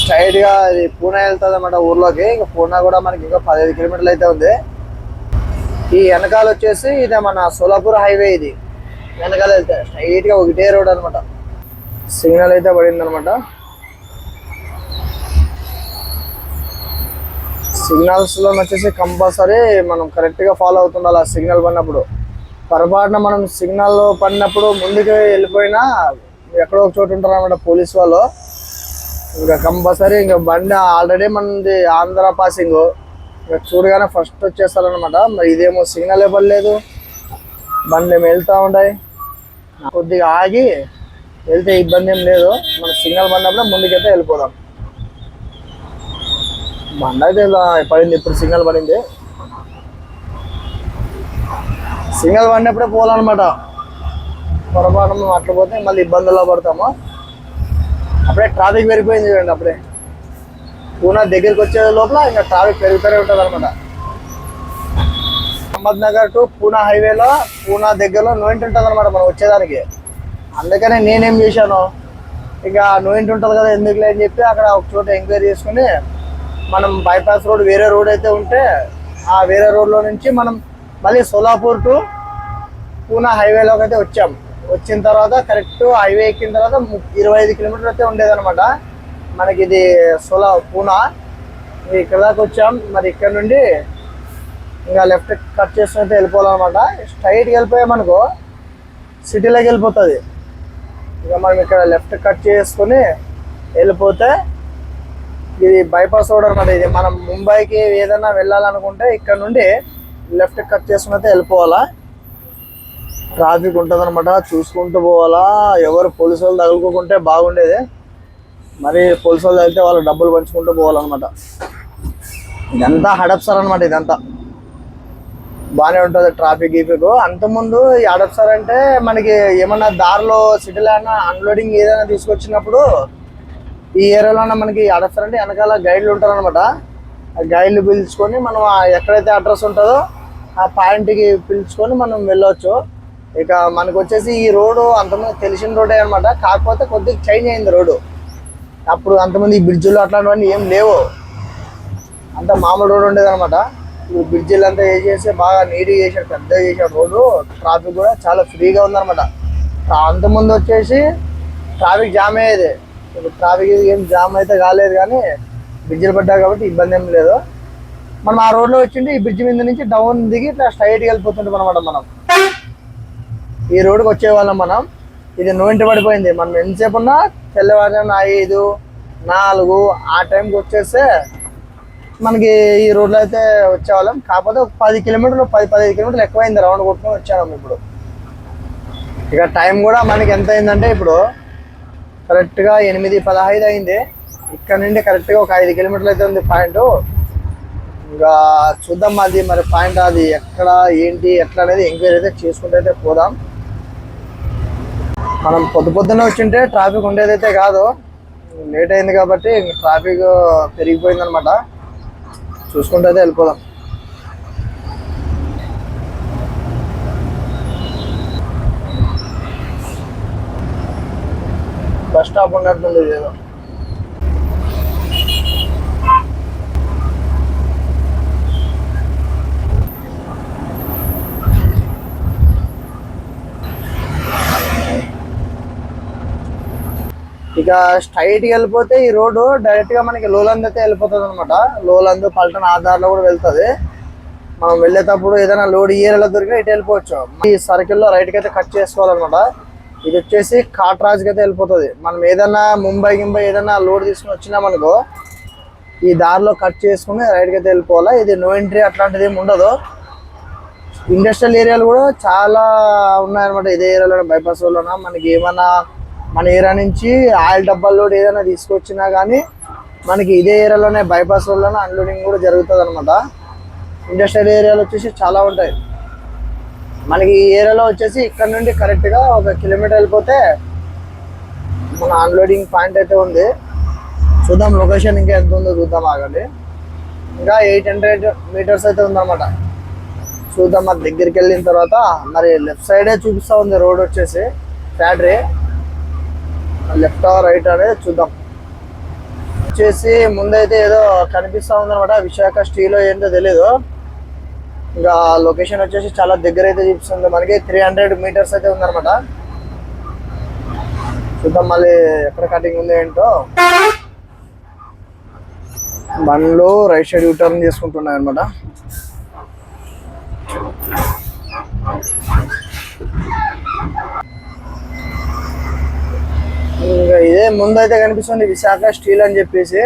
స్ట్రైట్గా ఇది పూణే వెళ్తుంది అన్నమాట ఊర్లోకి. ఇంకా పూణే కూడా మనకి ఇంకా పదిహేను కిలోమీటర్లు అయితే ఉంది. ఈ వెనకాల వచ్చేసి ఇది మన సోలాపూర్ హైవే ఇది. వెనకాల వెళ్తే స్ట్రైట్గా ఒకటే రోడ్ అనమాట సిగ్నల్ అయితే పడింది అనమాట సిగ్నల్స్లో వచ్చేసి కంపల్సరీ మనం కరెక్ట్గా ఫాలో అవుతుండాలి ఆ సిగ్నల్ పడినప్పుడు. పొరపాటున మనం సిగ్నల్ పడినప్పుడు ముందుకు వెళ్ళిపోయినా ఎక్కడో ఒక చోటు ఉంటారు అనమాట పోలీస్ వాళ్ళు. ఇంకా కంపల్సరీ ఇంకా బండి ఆల్రెడీ మనది ఆంధ్ర పాసింగ్ ఇంకా చూడగానే ఫస్ట్ వచ్చేస్తారనమాట మరి ఇదేమో సిగ్నల్ ఇవ్వలేదు బండి ఏమి వెళ్తూ ఉంటాయి. కొద్దిగా ఆగి వెళ్తే ఇబ్బంది ఏం లేదు. మన సిగ్నల్ పడినప్పుడు ముందుకైతే వెళ్ళిపోదాం. బండి అయితే పడింది ఇప్పుడు సిగ్నల్ పడింది. సిగ్నల్ పడినప్పుడే పోవాలన్నమాట. పొరపాటు అట్లా పోతే మళ్ళీ ఇబ్బందుల్లో పడతాము. అప్పుడే ట్రాఫిక్ పెరిగిపోయింది చూడండి అప్పుడే. పూనా దగ్గరికి వచ్చే లోపల ఇంకా ట్రాఫిక్ పెరుగుతూనే ఉంటుంది అనమాట అహ్మద్నగర్ టు పూనా హైవేలో పూనా దగ్గరలో నోయింట్ ఉంటుంది అనమాట మనం వచ్చేదానికి. అందుకనే నేనేం చేశాను ఇక నోయింట్ ఉంటుంది కదా ఎందుకులే అని చెప్పి అక్కడ ఒక చోట ఎంక్వైరీ చేసుకుని మనం బైపాస్ రోడ్ వేరే రోడ్ అయితే ఉంటే ఆ వేరే రోడ్లో నుంచి మనం మళ్ళీ సోలాపూర్ టు పూనా హైవేలోకి అయితే వచ్చాం. వచ్చిన తర్వాత కరెక్ట్ హైవే ఎక్కిన తర్వాత ము- ఇరవై ఐదు కిలోమీటర్లు అయితే ఉండేదన్నమాట. మనకి ఇది సోలా పూనా. ఇక్కడ దాకా వచ్చాం. మరి ఇక్కడ నుండి ఇంకా లెఫ్ట్ కట్ చేసుకుంటే వెళ్ళిపోవాలన్నమాట. స్ట్రైట్కి వెళ్ళిపోయామనుకో సిటీలోకి వెళ్ళిపోతుంది. ఇక మనం ఇక్కడ లెఫ్ట్ కట్ చేసుకొని వెళ్ళిపోతే ఇది బైపాస్ రోడ్ అనమాట ఇది. మనం ముంబైకి ఏదైనా వెళ్ళాలనుకుంటే ఇక్కడ నుండి లెఫ్ట్ కట్ చేసుకుని అయితే వెళ్ళిపోవాలా. ట్రాఫిక్ ఉంటుంది అనమాట చూసుకుంటూ పోవాలా. ఎవరు పోలీసు వాళ్ళు తగులుకోకుంటే బాగుండేది. మరి పోలీసు వాళ్ళు తగిలితే వాళ్ళు డబ్బులు పంచుకుంటూ పోవాలన్నమాట. ఇదంతా హడప్సర్ అనమాట ఇదంతా. బాగానే ఉంటుంది ట్రాఫిక్ గీఫిక్. అంతకుముందు ఈ హడప్సర్ అంటే మనకి ఏమన్నా దారిలో సిటీలో అయినా అన్లోడింగ్ ఏదైనా తీసుకొచ్చినప్పుడు ఈ ఏరియాలో మనకి హడప్సర్ అంటే వెనకాల గైడ్లు ఉంటారనమాట ఆ గైడ్లు పిలుచుకొని మనం ఎక్కడైతే అడ్రస్ ఉంటుందో ఆ పాయింట్కి పిలుచుకొని మనం వెళ్ళవచ్చు ఇక మనకు వచ్చేసి ఈ రోడ్డు అంతమంది తెలిసిన రోడ్డే అనమాట కాకపోతే కొద్దిగా చేంజ్ అయింది రోడ్డు. అప్పుడు అంతమంది ఈ బ్రిడ్జిలు అట్లాంటివన్నీ ఏం లేవు. అంత మామూలు రోడ్ ఉండేది అనమాట ఈ బ్రిడ్జిలు అంతా చేసేసి బాగా నీట్గా చేశాడు పెద్దగా చేశాడు రోడ్డు. ట్రాఫిక్ కూడా చాలా ఫ్రీగా ఉందన్నమాట. అంతకుముందు వచ్చేసి ట్రాఫిక్ జామ్ అయ్యేది. ఇప్పుడు ట్రాఫిక్ ఏం జామ్ అయితే కాలేదు కానీ బ్రిడ్జిలు పడ్డా కాబట్టి ఇబ్బంది ఏం లేదు. మనం ఆ రోడ్లో వచ్చింటే ఈ బ్రిడ్జ్ మీద నుంచి డౌన్ దిగి ఇట్లా స్ట్రైట్గా వెళ్ళిపోతుంటాం అనమాట మనం. ఈ రోడ్కి వచ్చేవాళ్ళం మనం. ఇది నోయింటి పడిపోయింది. మనం ఎంతసేపు ఉన్నా తెల్లవారుజామున ఐదు నాలుగు ఆ టైంకి వచ్చేస్తే మనకి ఈ రోడ్లో అయితే వచ్చేవాళ్ళం. కాకపోతే ఒక పది కిలోమీటర్లు పది పదిహేను కిలోమీటర్లు ఎక్కువైంది. రౌండ్ కొట్టుకొని వచ్చాము ఇప్పుడు. ఇక టైం కూడా మనకి ఎంత అయిందంటే ఇప్పుడు కరెక్ట్గా ఎనిమిది పదహైదు అయింది. ఇక్కడ నుండి కరెక్ట్గా ఒక ఐదు కిలోమీటర్లు అయితే ఉంది పాయింట్. ఇంకా చూద్దాం అది మరి పాయింట్ అది ఎక్కడ ఏంటి ఎట్లా అనేది ఎంక్వైరీ అయితే చేసుకుంటే అయితే పోదాం. మనం పొద్దు పొద్దున్నే వచ్చింటే ట్రాఫిక్ ఉండేదైతే కాదు. లేట్ అయింది కాబట్టి ట్రాఫిక్ పెరిగిపోయింది అనమాట చూసుకుంటే అయితే వెళ్ళిపోదాం. బస్ స్టాప్ ఉన్నట్టుంది ఏదో. ఇక స్ట్రైట్ వెళ్ళిపోతే ఈ రోడ్డు డైరెక్ట్గా మనకి లోలంద్ అయితే వెళ్ళిపోతుంది అనమాట లోలందు పల్టన్ ఆధార్లో కూడా వెళ్తుంది. మనం వెళ్ళేటప్పుడు ఏదైనా లోడ్ ఈ ఏరియాలో దొరికినా ఇటు వెళ్ళిపోవచ్చు. ఈ సర్కిల్లో రైట్కి అయితే కట్ చేసుకోవాలన్నమాట. ఇది వచ్చేసి కాట్రాజ్కి అయితే వెళ్ళిపోతుంది. మనం ఏదైనా ముంబై గింబై ఏదైనా లోడ్ తీసుకుని వచ్చినామనుకో ఈ దారిలో కట్ చేసుకుని రైట్కి అయితే వెళ్ళిపోవాలా? ఇది నో ఎంట్రీ అట్లాంటిది ఏమి ఉండదు. ఇండస్ట్రియల్ ఏరియాలు కూడా చాలా ఉన్నాయన్నమాట. ఇదే ఏరియాలో బైపాస్ వల్ల మనకి ఏమైనా మన ఏరియా నుంచి ఆయిల్ డబ్బాల్లో ఏదైనా తీసుకొచ్చినా కానీ మనకి ఇదే ఏరియాలోనే బైపాస్ రోడ్లోనే అన్లోడింగ్ కూడా జరుగుతుంది అనమాట ఇండస్ట్రియల్ ఏరియాలో వచ్చేసి చాలా ఉంటాయి. మనకి ఈ ఏరియాలో వచ్చేసి ఇక్కడ నుండి కరెక్ట్గా ఒక కిలోమీటర్ వెళ్ళిపోతే మన అన్లోడింగ్ పాయింట్ అయితే ఉంది. చూద్దాం లొకేషన్ ఇంకా ఎంత ఉందో చూద్దాం ఆగండి. ఇంకా ఎయిట్ హండ్రెడ్ మీటర్స్ అయితే ఉందన్నమాట. చూద్దాం మరి దగ్గరికి వెళ్ళిన తర్వాత మరి లెఫ్ట్ సైడే చూపిస్తా ఉంది రోడ్ వచ్చేసి ఫ్యాక్టరీ లెఫ్ట్ రైట్ అనేది చూద్దాం. వచ్చేసి ముందైతే ఏదో కనిపిస్తా ఉందన్నమాట. విశాఖ స్టీల్ ఏంటో తెలీదు. ఇంకా లొకేషన్ వచ్చేసి చాలా దగ్గర అయితే చూపిస్తుంది. మనకి త్రీ హండ్రెడ్ మీటర్స్ అయితే ఉందనమాట చూద్దాం మళ్ళీ ఎక్కడ కటింగ్ ఉంది ఏంటో. బండ్లు రైట్ సైడ్ యూటర్న్ చేసుకుంటున్నాయి అనమాట ఇంకా ఇదే ముందైతే కనిపిస్తుంది విశాఖ స్టీల్ అని చెప్పేసి.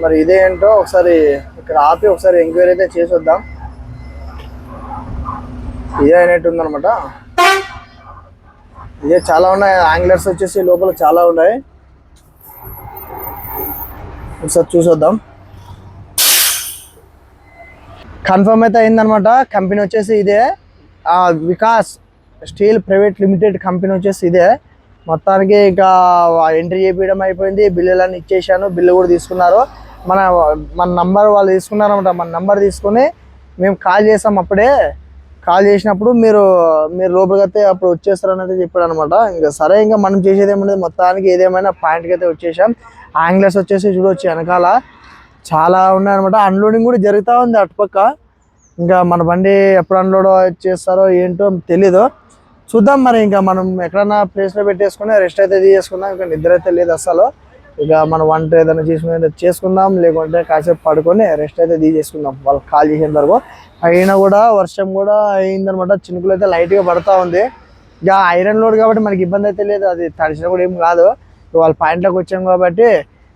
మరి ఇదే ఏంటో ఒకసారి ఇక్కడ ఆపి ఒకసారి ఎంక్వైరీ అయితే చేసి వద్దాం ఇదే అయినట్టు ఉందనమాట ఇదే చాలా ఉన్నాయి యాంగ్లర్స్ వచ్చేసి లోపల చాలా ఉన్నాయి. ఒకసారి చూసొద్దాం. కన్ఫర్మ్ అయితే అయిందనమాట కంపెనీ వచ్చేసి ఇదే. ఆ, Vikas steel private limited company వచ్చేసి ఇదే. మొత్తానికి ఇంకా ఎంట్రీ చేపించడం అయిపోయింది. బిల్లులన్నీ ఇచ్చేసాను బిల్లు కూడా తీసుకున్నారు. మన మన నంబర్ వాళ్ళు తీసుకున్నారనమాట మన నంబర్ తీసుకొని మేము కాల్ చేసాం అప్పుడే. కాల్ చేసినప్పుడు మీరు మీరు లోపలికి అయితే అప్పుడు వచ్చేస్తారని అయితే చెప్పాడు అనమాట ఇంకా సరే ఇంకా మనం చేసేది ఏమన్నది మొత్తానికి ఏదేమైనా పాయింట్కి అయితే వచ్చేసాం. యాంగ్లర్స్ వచ్చేసి చూడొచ్చు వెనకాల చాలా ఉన్నాయన్నమాట. అన్లోడింగ్ కూడా జరుగుతూ ఉంది అటుపక్క. ఇంకా మన బండి ఎప్పుడు అన్లోడ్ చేస్తారో ఏంటో తెలీదు. చూద్దాం మరి ఇంకా మనం ఎక్కడన్నా ప్లేస్లో పెట్టేసుకుని రెస్ట్ అయితే తీసుకుందాం ఇంకా నిద్ర అయితే లేదు అసలు ఇక మనం వంట ఏదైనా చేసుకుని చేసుకుందాం లేకుంటే కాసేపు పడుకొని రెస్ట్ అయితే తీసేసుకుందాం. వాళ్ళు కాల్ చేసేంత వరకు అయినా కూడా వర్షం కూడా అయిందనమాట. చినుకులు అయితే లైట్గా పడతా ఉంది. ఇక ఐరన్ లోడ్ కాబట్టి మనకి ఇబ్బంది అయితే లేదు. అది తడిసినా కూడా ఏం కాదు. వాళ్ళ పాయింట్లోకి వచ్చాం కాబట్టి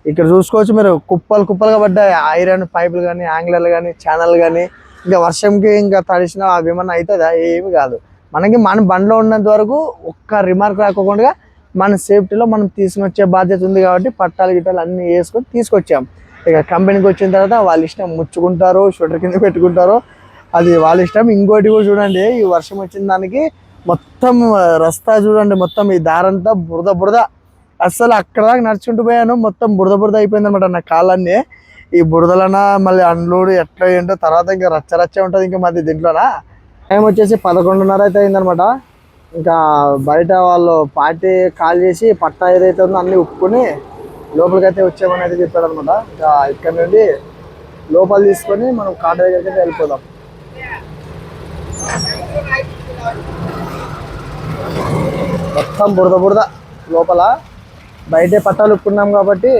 ఇక్కడ చూసుకోవచ్చు మీరు. కుప్పలు కుప్పలుగా పడ్డాయి. ఐరన్ పైపులు కానీ యాంగ్లర్లు కానీ ఛానల్ కానీ. ఇంకా వర్షంకి ఇంకా తడిసిన అవి ఏమన్నా అవుతుందా? ఏమి కాదు. మనకి మన బండిలో ఉన్నంత వరకు ఒక్క రిమార్క్ రాకోకుండా మన సేఫ్టీలో మనం తీసుకొచ్చే బాధ్యత ఉంది కాబట్టి పట్టాలు గిట్టాలు అన్నీ వేసుకొని తీసుకొచ్చాం. ఇక కంపెనీకి వచ్చిన తర్వాత వాళ్ళ ఇష్టం ముచ్చుకుంటారు షూటర్ కింద పెట్టుకుంటారు అది వాళ్ళ ఇష్టం. ఇంకోటి కూడా చూడండి ఈ వర్షం వచ్చిన దానికి మొత్తం రస్తా చూడండి మొత్తం ఈ దారంతా బురద బురద. అస్సలు అక్కడ దాకా నడుచుకుంటూ పోయాను మొత్తం బురద బురద అయిపోయింది అనమాట నా కాళ్ళన్నీ. ఈ బురదలన మళ్ళీ అన్లోడ్ ఎట్లా ఏంటో తర్వాత ఇంకా రచ్చ రచ్చ ఉంటుంది ఇంకా మధ్య దీంట్లోనా. టైం వచ్చేసి పదకొండున్నర అయితే అయిందనమాట. ఇంకా బయట వాళ్ళు పార్టీ కాల్ చేసి పట్టా ఏదైతే ఉందో అన్ని ఉప్పుకొని లోపలికి అయితే వచ్చామని అయితే చెప్పాడు అనమాట ఇంకా ఇక్కడ నుండి లోపల తీసుకొని మనం కాట దగ్గరికి అయితే వెళ్ళిపోదాం. మొత్తం బురద బురద లోపల. బయటే పట్టాలు ఉప్పుకున్నాం కాబట్టి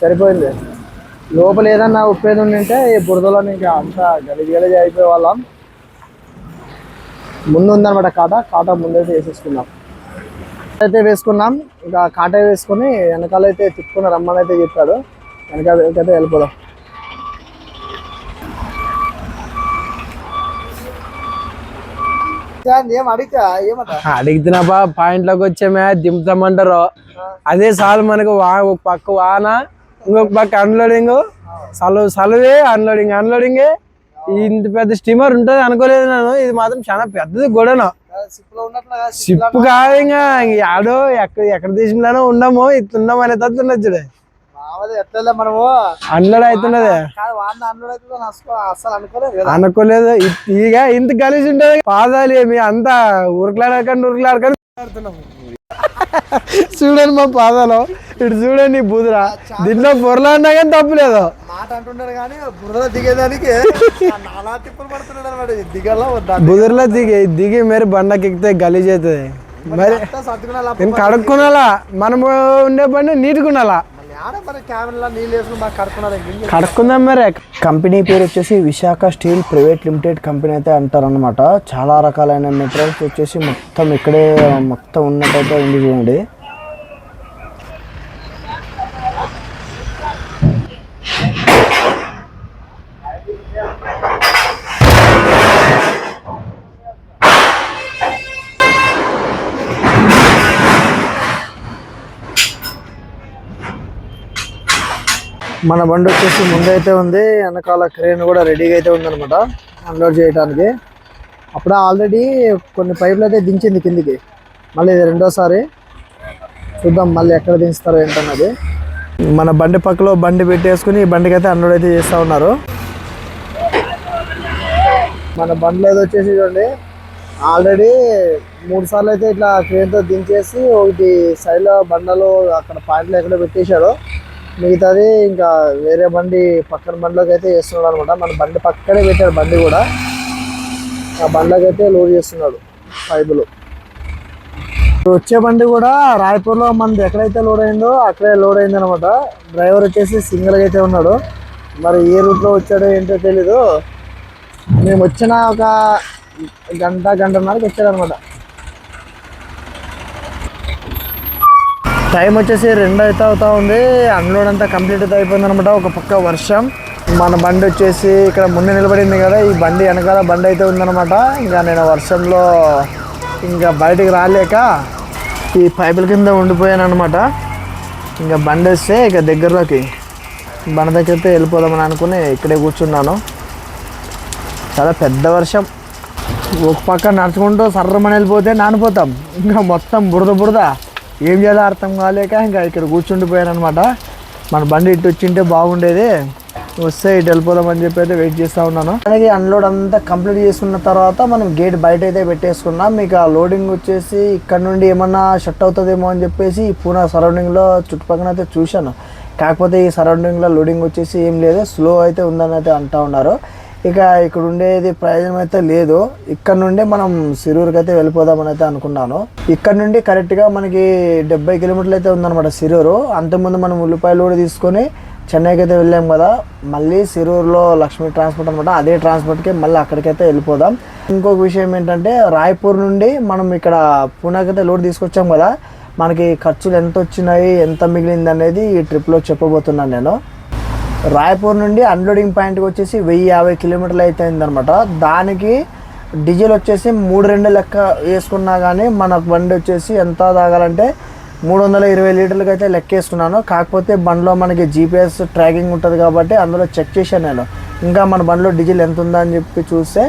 సరిపోయింది. లోపల ఏదన్నా ఉప్పేది ఉండింటే ఈ బురదలో ఇంకా అంతా గలిజి గలిజి అయిపోయే వాళ్ళం. ముందు ఉందన్నమాట కాట. కాట ముందైతే వేసేసుకున్నాం అయితే వేసుకున్నాం. ఇంకా కాట వేసుకొని వెనకాల అయితే తిప్పుకుని రమ్మని అయితే చెప్పాడు. వెనకాల అయితే వెళ్ళిపోదాం. పాయింట్లోకి వచ్చామే దింపుతామంటారు. అదే చాలు మనకు వా ఒక పక్క వాన ఇంకొక పక్క అన్లోడింగ్ సలువు సలువే అన్లోడింగ్ అన్లోడింగ్ ఇంత పెద్ద స్టీమర్ ఉంటది అనుకోలేదు నేను. ఇది మాత్రం చాలా పెద్దది గొడవను. ఉన్నట్లు షిప్ కాదు ఇంకా. ఆడో ఎక్కడ ఎక్కడ దేశంలోనో ఉండము ఇట్లున్నాం అనే తత్వ మనము. అన్లోడ్ అవుతున్నది. అనుకోలేదు ఇక ఇంత కలిసి ఉంటది. పాదాలు ఏమి అంతా ఉరుకులాడకండి ఉరుకులాడకండి. చూడండి మా పాదాలు. ఇటు చూడండి బుధురా దీంట్లో పొరలాడినా కానీ తప్పులేదు మాట అంటున్నాడు కానీ బురద దిగేదానికి బుధురులో దిగి దిగి మరి బండకి ఎక్కితే గలీజ్ అవుతుంది మరి కడుక్కునాలా మనము ఉండే బండి నీటుకున్నాలా కడుక్కుందాం మరి. కంపెనీ పేరు వచ్చేసి Visakha steel private limited company అయితే అంటారనమాట చాలా రకాలైన మెటీరియల్స్ వచ్చేసి మొత్తం ఇక్కడే మొత్తం ఉన్నట్టయితే ఉంది చూడండి. మన బండి వచ్చేసి ముందైతే ఉంది వెనకాల క్రేన్ కూడా రెడీగా అయితే ఉందన్నమాట అన్లోడ్ చేయడానికి అప్పుడే ఆల్రెడీ కొన్ని పైపులు అయితే దించింది కిందికి. మళ్ళీ ఇది రెండోసారి చూద్దాం మళ్ళీ ఎక్కడ దించుతారో ఏంటన్నది. మన బండి పక్కలో బండి పెట్టేసుకుని ఈ బండికి అయితే అన్లోడ్ అయితే చేస్తూ ఉన్నారు. మన బండిలో ఏదో వచ్చేసి చూడండి ఆల్రెడీ మూడు సార్లు అయితే ఇట్లా క్రేన్తో దించేసి ఒకటి సైడ్లో బండలు అక్కడ పాయింట్లు ఎక్కడ పెట్టేశారు. మిగతాది ఇంకా వేరే బండి పక్కన బండిలోకి అయితే వేస్తున్నాడు అనమాట. మన బండి పక్కనే పెట్టాడు బండి కూడా. ఆ బండ్లోకి అయితే లోడ్ చేస్తున్నాడు పైపులు. ఇప్పుడు వచ్చే బండి కూడా రాయపూర్లో మనది ఎక్కడైతే లోడ్ అయిందో అక్కడే లోడ్ అయింది అనమాట. డ్రైవర్ వచ్చేసి సింగిల్గా అయితే ఉన్నాడు. మరి ఏ రూట్లో వచ్చాడో ఏంటో తెలీదు. మేము వచ్చిన ఒక గంట గంటన్నరకి వచ్చాడు టైం వచ్చేసి రెండు అయితే అవుతా ఉంది. అన్లోడ్ అంతా కంప్లీట్ అయితే అయిపోయింది అనమాట ఒక పక్క వర్షం. మన బండి వచ్చేసి ఇక్కడ ముందు నిలబడింది కదా ఈ బండి వెనకాల బండి అయితే ఉందన్నమాట. ఇంకా నేను వర్షంలో ఇంకా బయటికి రాలేక ఈ పైపుల కింద ఉండిపోయాను అనమాట ఇంకా బండి వస్తే ఇక దగ్గరలోకి బండి దగ్గరికి వెళ్ళిపోదామని అనుకుని ఇక్కడే కూర్చున్నాను. చాలా పెద్ద వర్షం. ఒక పక్క నడుచుకుంటూ సర్రమని వెళ్ళిపోతే నానిపోతాం. ఇంకా మొత్తం బురద బురద. ఏం చేయాలో అర్థం కాలేక ఇంకా ఇక్కడ కూర్చుండిపోయాను అనమాట మన బండి ఇటు వచ్చింటే బాగుండేది. వస్తే ఇటు వెళ్ళిపోదామని చెప్పి అయితే వెయిట్ చేస్తూ ఉన్నాను. అలాగే అన్లోడ్ అంతా కంప్లీట్ చేసుకున్న తర్వాత మనం గేట్ బయట అయితే పెట్టేసుకున్నాం. మీకు ఆ లోడింగ్ వచ్చేసి ఇక్కడ నుండి ఏమన్నా షట్ అవుతుందేమో అని చెప్పేసి పూనా సరౌండింగ్లో చుట్టుపక్కల అయితే చూశాను. కాకపోతే ఈ సరౌండింగ్లో లోడింగ్ వచ్చేసి ఏం లేదు. స్లో అయితే ఉందని అయితే అంటూ ఉన్నారు. ఇక ఇక్కడ ఉండేది ప్రయోజనం అయితే లేదు. ఇక్కడ నుండి మనం సిరూర్కి అయితే వెళ్ళిపోదామని అయితే అనుకున్నాను. ఇక్కడ నుండి కరెక్ట్గా మనకి డెబ్బై కిలోమీటర్లు అయితే ఉందన్నమాట సిరూరు. అంతకుముందు మనం ఉల్లిపాయలు కూడా తీసుకొని చెన్నైకి అయితే వెళ్ళాం కదా. మళ్ళీ సిరూరులో లక్ష్మీ ట్రాన్స్పోర్ట్ అనమాట అదే ట్రాన్స్పోర్ట్కి మళ్ళీ అక్కడికైతే వెళ్ళిపోదాం. ఇంకొక విషయం ఏంటంటే రాయ్పూర్ నుండి మనం ఇక్కడ పూణేకి అయితే లోడ్ తీసుకొచ్చాం కదా. మనకి ఖర్చులు ఎంత వచ్చినాయి ఎంత మిగిలింది అనేది ఈ ట్రిప్లో చెప్పబోతున్నాను నేను. రాయపూర్ నుండి అన్లోడింగ్ పాయింట్కి వచ్చేసి వెయ్యి యాభై కిలోమీటర్లు అయితే అయిందనమాట దానికి డీజిల్ వచ్చేసి మూడు రెండు లెక్క వేసుకున్నా కానీ మన బండి వచ్చేసి ఎంత తాగాలంటే మూడు వందల ఇరవై లీటర్లకి అయితే లెక్కేసుకున్నాను కాకపోతే బండిలో మనకి జీపీఎస్ ట్రాకింగ్ ఉంటుంది కాబట్టి అందులో చెక్ చేశాను నేను. ఇంకా మన బండిలో డీజిల్ ఎంత ఉందని చెప్పి చూస్తే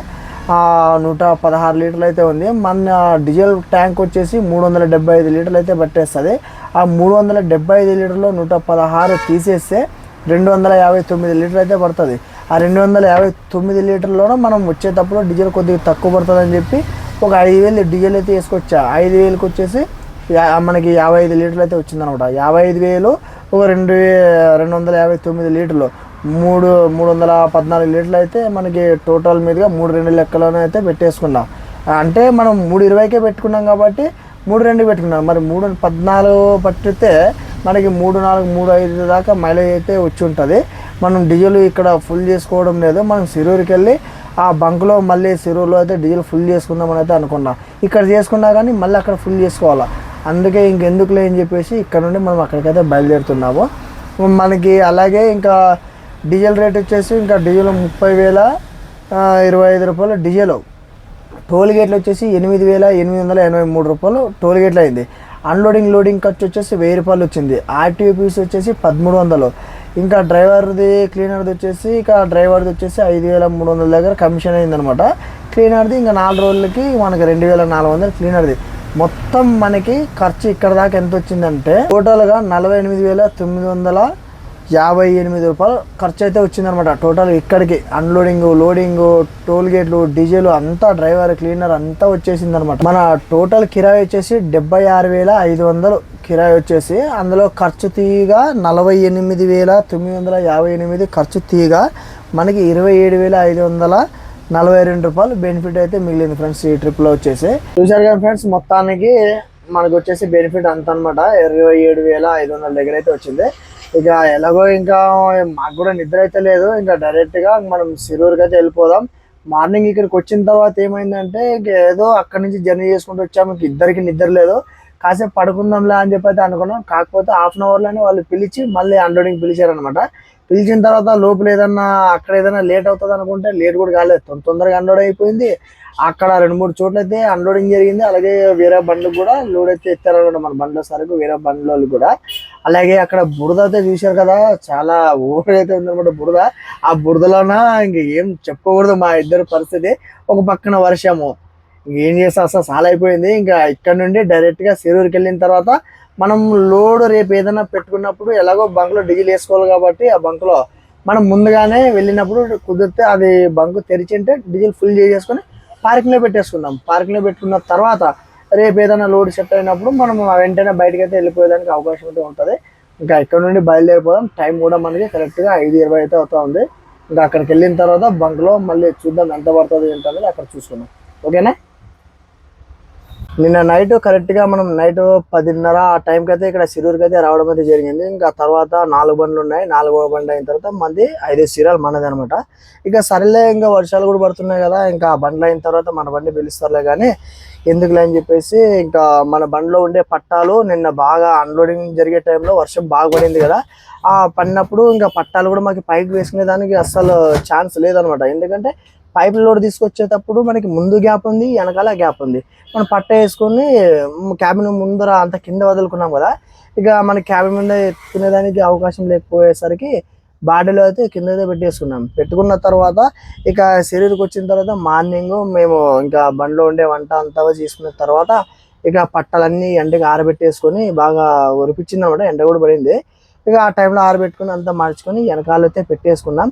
నూట పదహారు లీటర్లు అయితే ఉంది. మన డీజిల్ ట్యాంక్ వచ్చేసి మూడు వందల డెబ్బై ఐదు లీటర్లు అయితే పట్టేస్తుంది. ఆ మూడు వందల డెబ్బై ఐదు లీటర్లో నూట పదహారు తీసేస్తే రెండు వందల యాభై తొమ్మిది లీటర్ అయితే పడుతుంది. ఆ రెండు వందల యాభై తొమ్మిది లీటర్లోనూ మనం వచ్చేటప్పుడు డీజిల్ కొద్దిగా తక్కువ పడుతుంది అని చెప్పి ఒక ఐదు వేలు డీజిల్ అయితే వేసుకొచ్చా. ఐదు వేలకు వచ్చేసి మనకి యాభై ఐదు లీటర్లు అయితే వచ్చిందనమాట. యాభై ఐదు వేలు ఒక రెండు వే- రెండు వందల యాభై తొమ్మిది లీటర్లు. మూడు మూడు వందల పద్నాలుగు లీటర్లు అయితే మనకి టోటల్ మీదుగా మూడు రెండు లెక్కలోనే అయితే పెట్టేసుకున్నాం. అంటే మనం మూడు ఇరవైకే పెట్టుకున్నాం కాబట్టి మూడు రెండు పెట్టుకున్నాం మరి మూడు పద్నాలుగు పట్టితే మనకి మూడు నాలుగు మూడు ఐదు దాకా మైలేజ్ అయితే వచ్చి ఉంటుంది. మనం డీజిల్ ఇక్కడ ఫుల్ చేసుకోవడం లేదు. మనం సిరూరుకి వెళ్ళి ఆ బంక్లో మళ్ళీ సిరూరులో అయితే డీజిల్ ఫుల్ చేసుకుందామని అయితే అనుకున్నాం. ఇక్కడ చేసుకున్నా కానీ మళ్ళీ అక్కడ ఫుల్ చేసుకోవాలా? అందుకే ఇంకెందుకులే అని చెప్పేసి ఇక్కడ నుండి మనం అక్కడికైతే బయలుదేరుతున్నాము. మనకి అలాగే ఇంకా డీజిల్ రేట్ వచ్చేసి ఇంకా డీజిల్ ముప్పై వేల ఇరవై ఐదు రూపాయలు డీజిల్ టోల్ గేట్లు వచ్చేసి ఎనిమిది వేల ఎనిమిది వందల ఎనభై మూడు రూపాయలు టోల్ గేట్లు అయింది. అన్లోడింగ్ లోడింగ్ ఖర్చు వచ్చేసి వెయ్యి రూపాయలు వచ్చింది. ఆర్టీఓ ఫీజు వచ్చేసి పదమూడు వందలు. ఇంకా డ్రైవర్ది క్లీనర్ది వచ్చేసి ఇక డ్రైవర్ది వచ్చేసి ఐదు వేల మూడు వందల దగ్గర కమిషన్ అయిందనమాట. క్లీనర్ది ఇంకా నాలుగు రోజులకి మనకి రెండు వేల నాలుగు వందలు క్లీనర్ది మొత్తం మనకి ఖర్చు ఇక్కడ దాకా ఎంత వచ్చిందంటే టోటల్గా నలభై ఎనిమిది వేల తొమ్మిది వందల యాభై ఎనిమిది రూపాయలు ఖర్చు అయితే వచ్చిందనమాట టోటల్ ఇక్కడికి అన్లోడింగ్ లోడింగ్ టోల్ గేట్లు డీజిల్ అంతా డ్రైవర్ క్లీనర్ అంతా వచ్చేసింది అనమాట మన టోటల్ కిరాయి వచ్చేసి డెబ్బై ఆరు వేల ఐదు వందలు కిరాయి వచ్చేసి అందులో ఖర్చు తీయగా నలభై ఎనిమిది వేల తొమ్మిది వందల యాభై ఎనిమిది ఖర్చు తీయగా మనకి ఇరవై ఏడు వేల ఐదు వందల నలభై రెండు రూపాయలు బెనిఫిట్ అయితే మిగిలింది ఫ్రెండ్స్ ఈ ట్రిప్లో వచ్చేసి. చూసారు కదా ఫ్రెండ్స్ మొత్తానికి మనకు వచ్చేసి బెనిఫిట్ అంత అనమాట ఇరవై ఏడు వేల ఐదు వందల దగ్గర అయితే వచ్చింది. ఇక ఎలాగో ఇంకా మాకు కూడా నిద్ర అయితే లేదు. ఇంకా డైరెక్ట్గా మనం సిరూర్కి అయితే వెళ్ళిపోదాం. మార్నింగ్ ఇక్కడికి వచ్చిన తర్వాత ఏమైందంటే ఇంక ఏదో అక్కడి నుంచి జర్నీ చేసుకుంటూ వచ్చాము. ఇంక ఇద్దరికి నిద్ర లేదు. కాసేపు పడుకుందాంలే అని చెప్పి అయితే అనుకున్నాం. కాకపోతే హాఫ్ అన్ అవర్లోనే వాళ్ళు పిలిచి మళ్ళీ అన్లోడింగ్ పిలిచారనమాట పిలిచిన తర్వాత లోపల ఏదన్నా అక్కడ ఏదైనా లేట్ అవుతుంది అనుకుంటే లేట్ కూడా కాలేదు. తొందర తొందరగా అన్లోడ్ అయిపోయింది. అక్కడ రెండు మూడు చోట్ల అయితే అన్లోడింగ్ జరిగింది. అలాగే వేరే బండ్లు కూడా లోడ్ అయితే ఎత్తారనమాట మన బండ్ల సరుకు వేరే బండ్లు కూడా. అలాగే అక్కడ బురద అయితే చూశారు కదా చాలా ఊరు అయితే ఉందన్నమాట బురద. ఆ బురదలోన ఇంక ఏం చెప్పకూడదు మా ఇద్దరు పరిస్థితి. ఒక పక్కన వర్షము. ఇంకేం చేస్తా అసలు చాలా అయిపోయింది ఇంకా ఇక్కడ నుండి డైరెక్ట్గా సిరూరుకి వెళ్ళిన తర్వాత మనం లోడ్ రేపు ఏదైనా పెట్టుకున్నప్పుడు ఎలాగో బంక్లో డీజిల్ వేసుకోవాలి కాబట్టి ఆ బంక్లో మనం ముందుగానే వెళ్ళినప్పుడు కుదిరితే అది బంక్ తెరిచింటే డీజిల్ ఫుల్ చేసేసుకొని పార్కింగ్లో పెట్టేసుకుందాం. పార్కింగ్లో పెట్టుకున్న తర్వాత రేపు ఏదైనా లోడ్ సెట్ అయినప్పుడు మనం వెంటనే బయటకి అయితే వెళ్ళిపోయేదానికి అవకాశం అయితే ఉంటుంది. ఇంకా ఇక్కడ నుండి బయలుదేరిపోదాం. టైం కూడా మనకి కరెక్ట్గా ఐదు ఇరవై అయితే అవుతా ఉంది. ఇంకా అక్కడికి వెళ్ళిన తర్వాత బంక్లో మళ్ళీ చూద్దాం ఎంత పడుతుంది ఏంటనేది అక్కడ చూసుకుందాం. ఓకేనా? నిన్న నైట్ కరెక్ట్గా మనం నైట్ పదిన్నర ఆ టైంకి అయితే ఇక్కడ సిరూరుకి అయితే రావడం అయితే జరిగింది. ఇంకా తర్వాత నాలుగు బండ్లు ఉన్నాయి. నాలుగో బండి అయిన తర్వాత మంది ఐదు సీరాలు మనది అనమాట ఇక సరేలే ఇంకా వర్షాలు కూడా పడుతున్నాయి కదా ఇంకా బండ్లు అయిన తర్వాత మన బండి పిలుస్తారులే కానీ ఎందుకులే అని చెప్పేసి ఇంకా మన బండిలో ఉండే పట్టాలు నిన్న బాగా అన్లోడింగ్ జరిగే టైంలో వర్షం బాగా పడింది కదా ఆ పడినప్పుడు ఇంకా పట్టాలు కూడా మాకు పైకి వేసుకునే దానికి అస్సలు ఛాన్స్ లేదనమాట ఎందుకంటే పైప్ లోడ్ తీసుకొచ్చేటప్పుడు మనకి ముందు గ్యాప్ ఉంది వెనకాల గ్యాప్ ఉంది. మనం పట్ట వేసుకొని క్యాబిన్ ముందర అంత కింద వదులుకున్నాం కదా ఇక మన క్యాబిన్ మీద ఎత్తుకునేదానికి అవకాశం లేకపోయేసరికి బాడీలో అయితే కింద అయితే పెట్టేసుకున్నాం. పెట్టుకున్న తర్వాత ఇక శరీరకు వచ్చిన తర్వాత మార్నింగ్ మేము ఇంకా బండిలో ఉండే వంట అంతా చేసుకున్న తర్వాత ఇక పట్టలన్నీ ఎండకి ఆరబెట్టేసుకొని బాగా ఉరిపించింది అనమాట ఎండ కూడా పడింది. ఇక ఆ టైంలో ఆరబెట్టుకుని అంతా మార్చుకొని వెనకాలైతే పెట్టేసుకున్నాం.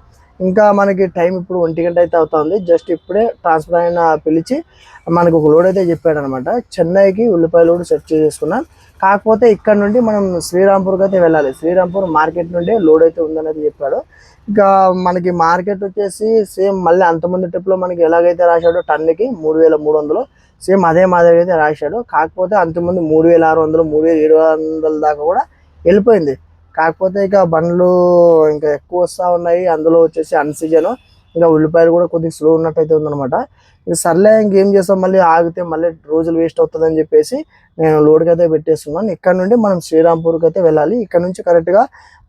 ఇంకా మనకి టైం ఇప్పుడు ఒంటి గంట అయితే అవుతుంది. జస్ట్ ఇప్పుడే ట్రాన్స్ఫర్ అయిన పిలిచి మనకు ఒక లోడ్ అయితే చెప్పాడు అనమాట చెన్నైకి ఉల్లిపాయ లోడ్ సెట్ చేసుకున్నాను కాకపోతే ఇక్కడ నుండి మనం శ్రీరాంపూర్కి అయితే వెళ్ళాలి. శ్రీరాంపూర్ మార్కెట్ నుండి లోడ్ అయితే ఉందని అయితే చెప్పాడు. ఇంకా మనకి మార్కెట్ వచ్చేసి సేమ్ మళ్ళీ అంతమంది ట్రిప్లో మనకి ఎలాగైతే రాశాడో టన్నుకి మూడు వేల మూడు వందలు సేమ్ అదే మాదిరిగా అయితే రాశాడు. కాకపోతే అంతమంది మూడు వేల ఆరు వందలు మూడు వేల ఏడు వందల దాకా కూడా వెళ్ళిపోయింది. కాకపోతే ఇక బండ్లు ఇంకా ఎక్కువ వస్తూ ఉన్నాయి. అందులో వచ్చేసి అన్ సీజన్. ఇంకా ఉల్లిపాయలు కూడా కొద్దిగా స్లో ఉన్నట్టయితే ఉందనమాట ఇంక సర్లే ఇంకేం చేస్తాం? మళ్ళీ ఆగితే మళ్ళీ రోజులు వేస్ట్ అవుతుందని చెప్పేసి నేను లోడ్కి అయితే పెట్టేస్తున్నాను. ఇక్కడ నుండి మనం శ్రీరాంపూర్కి అయితే వెళ్ళాలి. ఇక్కడ నుంచి కరెక్ట్గా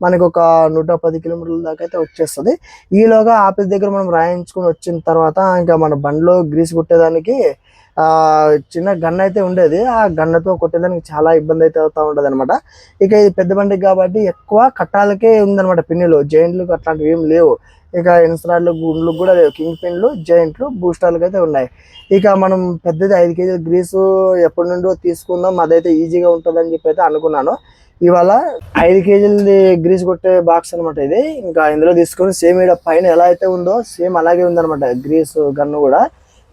మనకు ఒక నూట పది కిలోమీటర్ల దాకా అయితే వచ్చేస్తుంది. ఈలోగా ఆఫీస్ దగ్గర మనం రాయించుకొని వచ్చిన తర్వాత ఇంకా మన బండిలో గ్రీస్ కొట్టేదానికి చిన్న గన్ అయితే ఉండేది. ఆ గన్నతో కొట్టేదానికి చాలా ఇబ్బంది అయితే అవుతా ఉంటది అనమాట ఇక ఇది పెద్ద బండి కాబట్టి ఎక్కువ కట్టాలకే ఉందనమాట పిన్నులు. జైంట్లు అట్లాంటివి ఏం లేవు. ఇక ఇన్స్ట్రాడ్లు గుండ్లు కూడా లేవు. కింగ్ పిన్లు జైంట్లు బూస్టర్లకు అయితే ఉన్నాయి. ఇక మనం పెద్దది ఐదు కేజీల గ్రీసు ఎప్పటి నుండో తీసుకుందాం. అదైతే ఈజీగా ఉంటుందని చెప్పి అయితే అనుకున్నాను. ఇవాళ ఐదు కేజీలది గ్రీస్ కొట్టే బాక్స్ అనమాట ఇది. ఇంకా ఇందులో తీసుకొని సేమ్ ఇక్కడ పైన ఎలా అయితే ఉందో సేమ్ అలాగే ఉందనమాట గ్రీస్ గన్ను కూడా.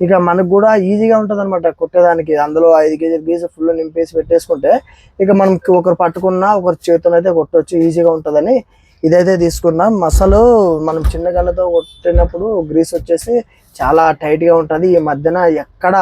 ఇక మనకు కూడా ఈజీగా ఉంటుంది అనమాట కొట్టేదానికి. అందులో ఐదు కేజీలు గ్రీస్ ఫుల్ నింపేసి పెట్టేసుకుంటే ఇక మనం ఒకరు పట్టుకున్నా ఒకరు చేతితో అయితే కొట్టవచ్చు ఈజీగా ఉంటుందని ఇదైతే తీసుకున్నాం. అసలు మనం చిన్న గల్లతో కొట్టినప్పుడు గ్రీస్ వచ్చేసి చాలా టైట్గా ఉంటుంది. ఈ మధ్యన ఎక్కడ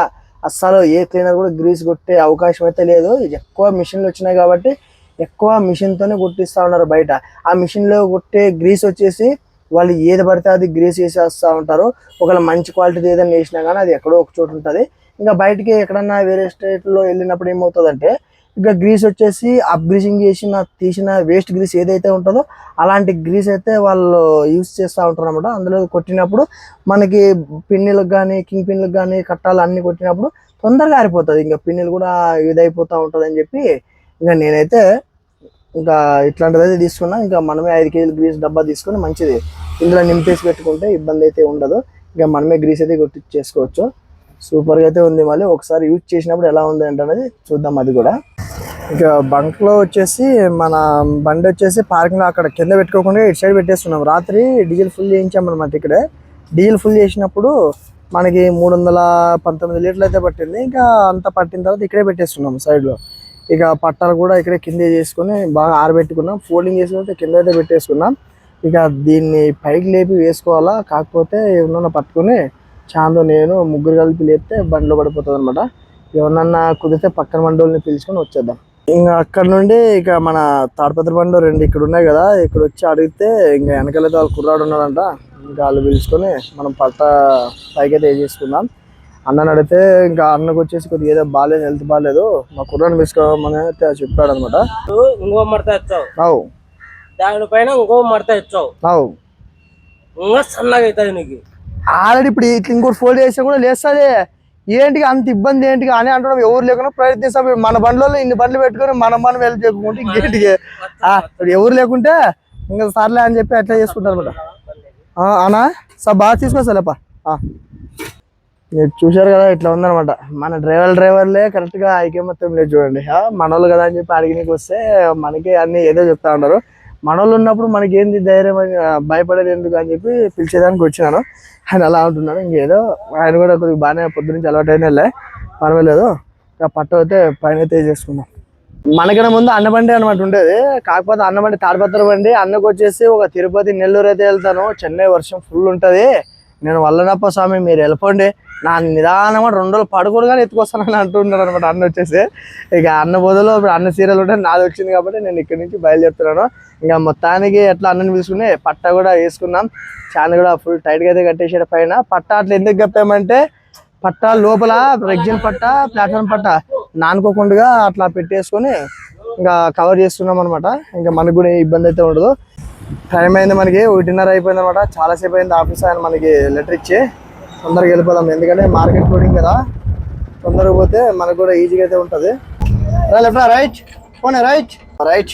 అస్సలు ఏ క్లీనర్ కూడా గ్రీస్ కొట్టే అవకాశం అయితే లేదు. ఎక్కువ మిషన్లు వచ్చినాయి కాబట్టి ఎక్కువ మిషన్తోనే తోనే ఉన్నారు బయట. ఆ మిషన్లో కొట్టే గ్రీస్ వచ్చేసి వాళ్ళు ఏది పడితే అది గ్రీస్ వేసేస్తూ ఉంటారు ఒకవేళ మంచి క్వాలిటీ ఏదైనా వేసినా కానీ అది ఎక్కడో ఒక చోటు ఉంటుంది. ఇంకా బయటికి ఎక్కడన్నా వేరే స్టేట్లో వెళ్ళినప్పుడు ఏమవుతుందంటే ఇంకా గ్రీస్ వచ్చేసి అప్ గ్రీసింగ్ చేసిన తీసిన వేస్ట్ గ్రీస్ ఏదైతే ఉంటుందో అలాంటి గ్రీస్ అయితే వాళ్ళు యూస్ చేస్తూ ఉంటారు అనమాట అందులో కొట్టినప్పుడు మనకి పిన్నులకు కానీ కింగ్ పిన్నులకు కానీ కట్టాలు అన్నీ కొట్టినప్పుడు తొందరగా ఆరిపోతుంది. ఇంకా పిన్నులు కూడా ఇదైపోతూ ఉంటుంది అని చెప్పి ఇంకా నేనైతే ఇంకా ఇట్లాంటిది అయితే తీసుకున్నా. ఇంకా మనమే ఐదు కేజీలు గ్రీస్ డబ్బా తీసుకొని మంచిది ఇందులో నింపేసి పెట్టుకుంటే ఇబ్బంది అయితే ఉండదు. ఇంకా మనమే గ్రీస్ అయితే కొట్టి చేసుకోవచ్చు సూపర్గా అయితే ఉంది మళ్ళీ. ఒకసారి యూజ్ చేసినప్పుడు ఎలా ఉంది అనేది చూద్దాం అది కూడా. ఇంకా బంక్లో వచ్చేసి మన బండి వచ్చేసి పార్కింగ్లో అక్కడ కింద పెట్టుకోకుండా ఇటు సైడ్ పెట్టేస్తున్నాం. రాత్రి డీజిల్ ఫుల్ చేయించాం అనమాట ఇక్కడే. డీజిల్ ఫుల్ చేసినప్పుడు మనకి మూడు వందల పంతొమ్మిది లీటర్లు అయితే పట్టింది. ఇంకా అంత పట్టిన తర్వాత ఇక్కడే పెట్టేస్తున్నాం సైడ్లో. ఇక పట్టాలు కూడా ఇక్కడే కింద చేసుకుని బాగా ఆరబెట్టుకున్నాం. ఫోల్డింగ్ చేసుకుంటే కింద అయితే పెట్టేసుకున్నాం. ఇక దీన్ని పైకి లేపి వేసుకోవాలా? కాకపోతే ఎవరన్నా పట్టుకుని చాందో నేను ముగ్గురు కలిపి లేపితే బండిలో పడిపోతుంది అనమాట ఎవరన్నా కుదిరితే పక్కన బండోళ్ళని పిలుచుకొని వచ్చేద్దాం. ఇంకా అక్కడ నుండి ఇక మన తాడిపత్రి బండు రెండు ఇక్కడ ఉన్నాయి కదా ఇక్కడ వచ్చి అడిగితే ఇంకా వెనకాలైతే వాళ్ళు కుర్రాడు ఉన్నాడంట. ఇంకా వాళ్ళు పిలుచుకొని మనం పట్ట పైకి అయితే వేసేసుకుందాం. అన్నని అడిగితే ఇంకా అన్నకు వచ్చేసి కొద్దిగా ఏదో బాగాలేదు హెల్త్ బాగాలేదు మా కుర్రాన్ని పిలుచుకోమని అయితే చెప్పాడు అనమాట ఇంకో మడత ఇచ్చావు అవు. దానిపైన ఇంకో మడత ఇచ్చావు అవు. ఇంకా సన్నగా అవుతుంది నీకు. ఆల్రెడీ ఇప్పుడు ఇట్లా ఇంకోటి ఫోల్డ్ చేస్తే కూడా లేస్తుంది. ఏంటి అంత ఇబ్బంది ఏంటి అని అంటాం ఎవరు లేకుండా ప్రయత్నిస్తాం మన బండ్లలో ఇన్ని బండ్లు పెట్టుకొని మన మనం వెళ్ళి చెప్పుకుంటే ఇంకేంటికి? ఎవరు లేకుంటే ఇంకా సర్లే అని చెప్పి అట్లా చేసుకుంటారు అనమాట అనా సార్ బాగా తీసుకోసలేపా మీరు చూశారు కదా ఇట్లా ఉందన్నమాట. మన డ్రైవర్ డ్రైవర్లే కరెక్ట్గా ఐక్యమత్యం లేదు చూడండి. మనోళ్ళు కదా అని చెప్పి అడిగినకి వస్తే మనకి అన్ని ఏదో చెప్తా ఉంటారు. మనోళ్ళు ఉన్నప్పుడు మనకి ఏంది ధైర్యం భయపడేది ఎందుకు అని చెప్పి పిలిచేదానికి వచ్చినాను. ఆయన అలా ఉంటున్నాను ఇంకేదో ఆయన కూడా కొద్దిగా బాగానే పొద్దునుంచి అలవాటు అయినా పర్వాలేదు. ఇక పట్టు అయితే పైన అయితే చేసుకుందాం మనకన్నా ముందు అన్నబండి అనమాట ఉండేది. కాకపోతే అన్నబండి తాడిపత్ర బండి. అన్నకు వచ్చేసి ఒక తిరుపతి నెల్లూరు అయితే వెళ్తాను. చెన్నై వర్షం ఫుల్ ఉంటుంది. నేను వల్లనప్ప స్వామి మీరు వెళ్ళిపోండి. నా నిదానంగా రెండు రోజులు పడుకోడు కానీ ఎత్తుకొస్తానని అంటున్నాడు అనమాట. అన్న వచ్చేసి ఇక అన్న బోధలో ఇప్పుడు అన్న సీరియల్ ఉంటే నాది వచ్చింది కాబట్టి నేను ఇక్కడి నుంచి బయలుదేరుతున్నాను. ఇంకా మొత్తానికి ఎట్లా అన్నని పిలుచుకుని పట్ట కూడా వేసుకున్నాం. చాలా కూడా ఫుల్ టైట్గా అయితే కట్టేసాడు పైన. పట్ట అట్లా ఎందుకు కప్పామంటే పట్ట లోపల రెగ్జిన్ పట్ట ప్లాట్ఫామ్ పట్ట నానుకోకుండా అట్లా పెట్టేసుకొని ఇంకా కవర్ చేస్తున్నాం అనమాట. ఇంకా మనకు కూడా ఏ ఇబ్బంది అయితే ఉండదు. టైం అయింది మనకి ఒకటిన్నర అయిపోయింది అనమాట. చాలాసేపు అయింది ఆఫీస్ ఆయన మనకి లెటర్ ఇచ్చి. తొందరగా వెళ్ళిపోదాం. ఎందుకంటే మార్కెట్ లోడింగ్ కదా. తొందరగా పోతే మనకు కూడా ఈజీగా అయితే ఉంటుంది. లెఫ్ట్ రైట్ పోనీ రైట్ రైట్